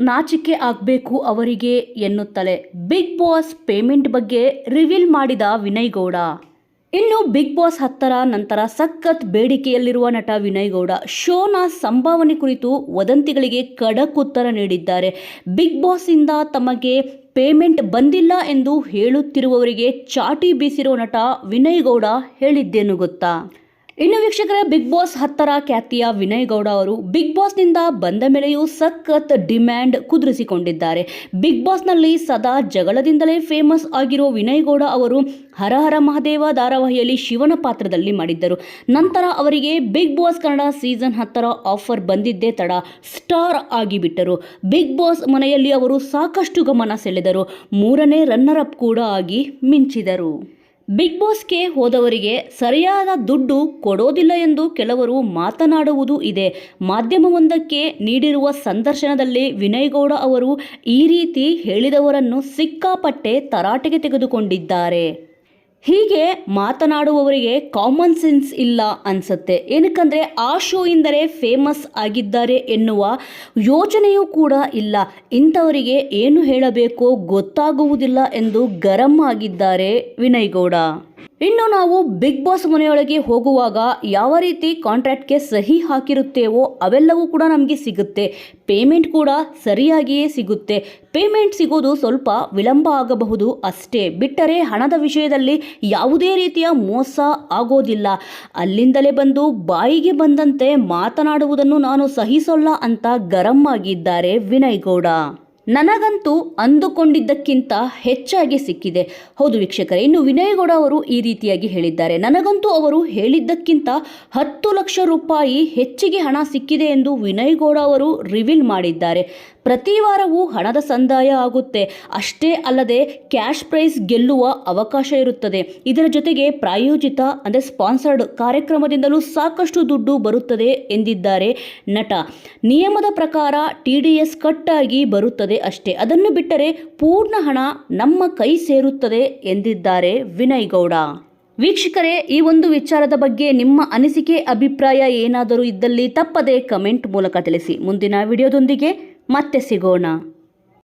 ನಾಚಿಕೆ ಆಗಬೇಕು ಅವರಿಗೆ ಎನ್ನುತ್ತಲೇ ಬಿಗ್ ಬಾಸ್ ಪೇಮೆಂಟ್ ಬಗ್ಗೆ ರಿವೀಲ್ ಮಾಡಿದ ವಿನಯ್ ಗೌಡ ಇನ್ನು ಬಿಗ್ ಬಾಸ್ ಹತ್ತರ ನಂತರ ಸಖತ್ ಬೇಡಿಕೆಯಲ್ಲಿರುವ ನಟ ವಿನಯ್ ಗೌಡ ಶೋನ ಸಂಭಾವನೆ ಕುರಿತು ವದಂತಿಗಳಿಗೆ ಖಡಕ್ ಉತ್ತರ ನೀಡಿದ್ದಾರೆ. ಬಿಗ್ ಬಾಸ್ ಇಂದ ತಮಗೆ ಪೇಮೆಂಟ್ ಬಂದಿಲ್ಲ ಎಂದು ಹೇಳುತ್ತಿರುವವರಿಗೆ ಚಾಟಿ ಬೀಸಿರುವ ನಟ ವಿನಯ್ ಗೌಡ ಹೇಳಿದ್ದೇನು ಗೊತ್ತಾ? ಇನ್ನು ವೀಕ್ಷಕರೇ ಬಿಗ್ ಬಾಸ್ ಹತ್ತರ ಖ್ಯಾತಿಯ ವಿನಯ್ ಗೌಡ ಅವರು ಬಿಗ್ ಬಾಸ್ನಿಂದ ಬಂದ ಮೇಲೆಯೂ ಸಖತ್ ಡಿಮ್ಯಾಂಡ್ ಕುದುರಿಸಿಕೊಂಡಿದ್ದಾರೆ. ಬಿಗ್ ಬಾಸ್ನಲ್ಲಿ ಸದಾ ಜಗಳದಿಂದಲೇ ಫೇಮಸ್ ಆಗಿರೋ ವಿನಯ್ ಗೌಡ ಅವರು ಹರ ಹರ ಮಹಾದೇವ ಧಾರಾವಾಹಿಯಲ್ಲಿ ಶಿವನ ಪಾತ್ರದಲ್ಲಿ ಮಾಡಿದ್ದರು. ನಂತರ ಅವರಿಗೆ ಬಿಗ್ ಬಾಸ್ ಕನ್ನಡ ಸೀಸನ್ ಹತ್ತರ ಆಫರ್ ಬಂದಿದ್ದೇ ತಡ ಸ್ಟಾರ್ ಆಗಿಬಿಟ್ಟರು. ಬಿಗ್ ಬಾಸ್ ಮನೆಯಲ್ಲಿ ಅವರು ಸಾಕಷ್ಟು ಗಮನ ಸೆಳೆದರು. ಮೂರನೇ ರನ್ನರ್ ಅಪ್ ಕೂಡ ಆಗಿ ಮಿಂಚಿದರು. ಬಿಗ್ ಬಾಸ್ಗೆ ಹೋದವರಿಗೆ ಸರಿಯಾದ ದುಡ್ಡು ಕೊಡೋದಿಲ್ಲ ಎಂದು ಕೆಲವರು ಮಾತನಾಡುವುದು ಇದೆ. ಮಾಧ್ಯಮವೊಂದಕ್ಕೆ ನೀಡಿರುವ ಸಂದರ್ಶನದಲ್ಲಿ ವಿನಯ್ ಗೌಡ ಅವರು ಈ ರೀತಿ ಹೇಳಿದವರನ್ನು ಸಿಕ್ಕಾಪಟ್ಟೆ ತರಾಟೆಗೆ ತೆಗೆದುಕೊಂಡಿದ್ದಾರೆ. ಹೀಗೆ ಮಾತನಾಡುವವರಿಗೆ ಕಾಮನ್ ಸೆನ್ಸ್ ಇಲ್ಲ ಅನ್ಸುತ್ತೆ. ಏನಕ್ಕಂದ್ರೆ, ಆ ಶೋ ಇಂದರೆ ಫೇಮಸ್ ಆಗಿದ್ದಾರೆ ಎನ್ನುವ ಯೋಚನೆಯೂ ಕೂಡ ಇಲ್ಲ. ಇಂಥವರಿಗೆ ಏನು ಹೇಳಬೇಕೋ ಗೊತ್ತಾಗುವುದಿಲ್ಲ ಎಂದು ಗರಂ ಆಗಿದ್ದಾರೆ ವಿನಯ್ ಗೌಡ. ಇನ್ನು ನಾವು ಬಿಗ್ ಬಾಸ್ ಮನೆಯೊಳಗೆ ಹೋಗುವಾಗ ಯಾವ ರೀತಿ ಕಾಂಟ್ರಾಕ್ಟ್ಗೆ ಸಹಿ ಹಾಕಿರುತ್ತೇವೋ ಅವೆಲ್ಲವೂ ಕೂಡ ನಮಗೆ ಸಿಗುತ್ತೆ. ಪೇಮೆಂಟ್ ಕೂಡ ಸರಿಯಾಗಿಯೇ ಸಿಗುತ್ತೆ. ಪೇಮೆಂಟ್ ಸಿಗೋದು ಸ್ವಲ್ಪ ವಿಳಂಬ ಆಗಬಹುದು ಅಷ್ಟೇ. ಬಿಟ್ಟರೆ ಹಣದ ವಿಷಯದಲ್ಲಿ ಯಾವುದೇ ರೀತಿಯ ಮೋಸ ಆಗೋದಿಲ್ಲ. ಅಲ್ಲಿಂದಲೇ ಬಂದು ಬಾಯಿಗೆ ಬಂದಂತೆ ಮಾತನಾಡುವುದನ್ನು ನಾನು ಸಹಿಸೋಲ್ಲ ಅಂತ ಗರಂ ಆಗಿದ್ದಾರೆ ವಿನಯ್ ಗೌಡ. ನನಗಂತೂ ಅಂದುಕೊಂಡಿದ್ದಕ್ಕಿಂತ ಹೆಚ್ಚಾಗಿ ಸಿಕ್ಕಿದೆ. ಹೌದು ವೀಕ್ಷಕರೇ, ಇನ್ನು ವಿನಯ್ ಗೌಡ ಅವರು ಈ ರೀತಿಯಾಗಿ ಹೇಳಿದ್ದಾರೆ. ನನಗಂತೂ ಅವರು ಹೇಳಿದ್ದಕ್ಕಿಂತ ಹತ್ತು ಲಕ್ಷ ರೂಪಾಯಿ ಹೆಚ್ಚಿಗೆ ಹಣ ಸಿಕ್ಕಿದೆ ಎಂದು ವಿನಯ್ ಗೌಡ ಅವರು ರಿವೀಲ್ ಮಾಡಿದ್ದಾರೆ. ಪ್ರತಿ ವಾರವೂ ಹಣದ ಸಂದಾಯ ಆಗುತ್ತೆ. ಅಷ್ಟೇ ಅಲ್ಲದೆ ಕ್ಯಾಶ್ ಪ್ರೈಸ್ ಗೆಲ್ಲುವ ಅವಕಾಶ ಇರುತ್ತದೆ. ಇದರ ಜೊತೆಗೆ ಪ್ರಾಯೋಜಿತ, ಅಂದರೆ ಸ್ಪಾನ್ಸರ್ಡ್ ಕಾರ್ಯಕ್ರಮದಿಂದಲೂ ಸಾಕಷ್ಟು ದುಡ್ಡು ಬರುತ್ತದೆ ಎಂದಿದ್ದಾರೆ ನಟ. ನಿಯಮದ ಪ್ರಕಾರ ಟಿ ಡಿ ಎಸ್ ಕಟ್ಟಾಗಿ ಬರುತ್ತದೆ ಅಷ್ಟೇ. ಅದನ್ನು ಬಿಟ್ಟರೆ ಪೂರ್ಣ ಹಣ ನಮ್ಮ ಕೈ ಸೇರುತ್ತದೆ ಎಂದಿದ್ದಾರೆ ವಿನಯ್ ಗೌಡ ವೀಕ್ಷಕರೇ, ಈ ಒಂದು ವಿಚಾರದ ಬಗ್ಗೆ ನಿಮ್ಮ ಅನಿಸಿಕೆ, ಅಭಿಪ್ರಾಯ ಏನಾದರೂ ಇದ್ದಲ್ಲಿ ತಪ್ಪದೆ ಕಮೆಂಟ್ ಮೂಲಕ ತಿಳಿಸಿ. ಮುಂದಿನ ವಿಡಿಯೋದೊಂದಿಗೆ ಮತ್ತೆ ಸಿಗೋಣ.